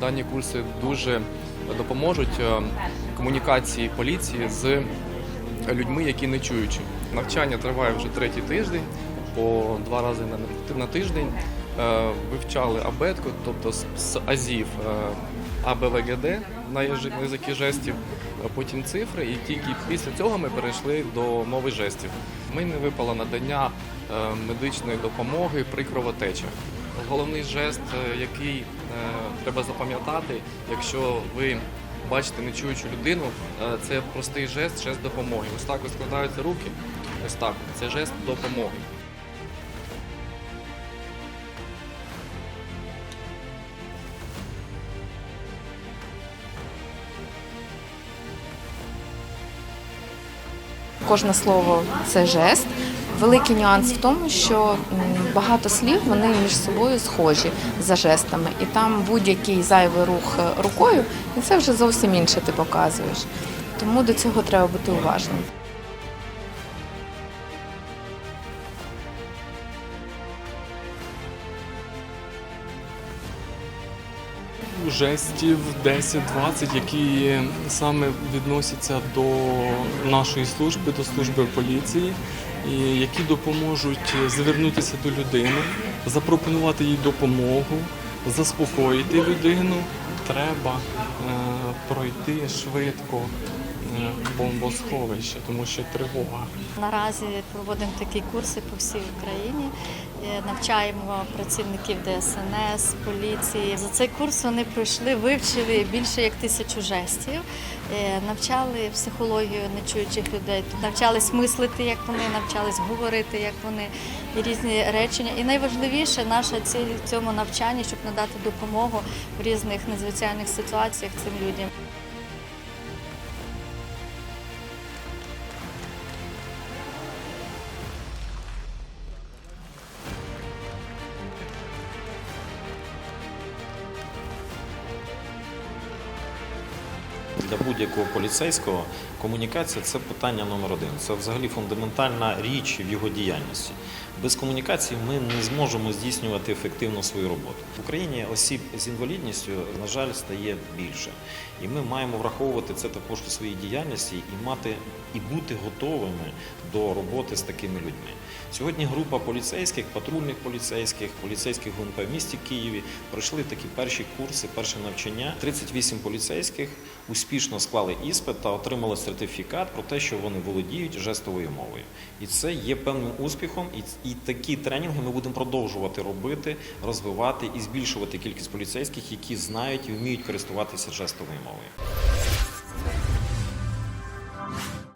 дані курси дуже допоможуть е, комунікації поліції з людьми, які не чуючі. Навчання триває вже третій тиждень, по два рази на, тиждень. Е, Вивчали абетку, тобто з, азів е, АБВГД на язи- язики жестів, потім цифри, і тільки після цього ми перейшли до мови жестів. Мені випало надання медичної допомоги при кровотечах. Головний жест, е, який е, треба запам'ятати, якщо ви бачите нечуючу людину, е, це простий жест, жест допомоги. Ось так ось складаються руки. Ось так. Це жест допомоги. Кожне слово це жест. Великий нюанс в тому, що багато слів вони між собою схожі за жестами, і там будь-який зайвий рух е, рукою, і це вже зовсім інше ти показуєш. Тому до цього треба бути уважним. жестів 10-20, які саме відносяться до нашої служби, до служби поліції, які допоможуть звернутися до людини, запропонувати їй допомогу, заспокоїти людину. Треба е, пройти швидко е, бомбосховище, тому що тривога. Наразі проводимо такі курси по всій Україні. Е, Навчаємо працівників ДСНС, поліції. За цей курс вони пройшли, вивчили більше як тисячу жестів, Е, навчали психологію нечуючих людей, навчались мислити, як вони, навчались говорити, як вони, і різні речення. І найважливіше наша ціль в цьому навчанні, щоб надати допомогу в різних надзвичайних ситуаціях цим людям. Для будь-якого поліцейського комунікація це питання номер один. Це взагалі фундаментальна річ в його діяльності. Без комунікації ми не зможемо здійснювати ефективно свою роботу. В Україні осіб з інвалідністю, на жаль, стає більше. І ми маємо враховувати це також у своїй діяльності і мати і бути готовими до роботи з такими людьми. Сьогодні група поліцейських, патрульних поліцейських, поліцейських ГУНП в місті Києві пройшли такі перші курси, перше навчання. 38 поліцейських успішно склали іспит та отримали сертифікат про те, що вони володіють жестовою мовою. І це є певним успіхом. І такі тренінги ми будемо продовжувати робити, розвивати і збільшувати кількість поліцейських, які знають і вміють користуватися жестовою мовою.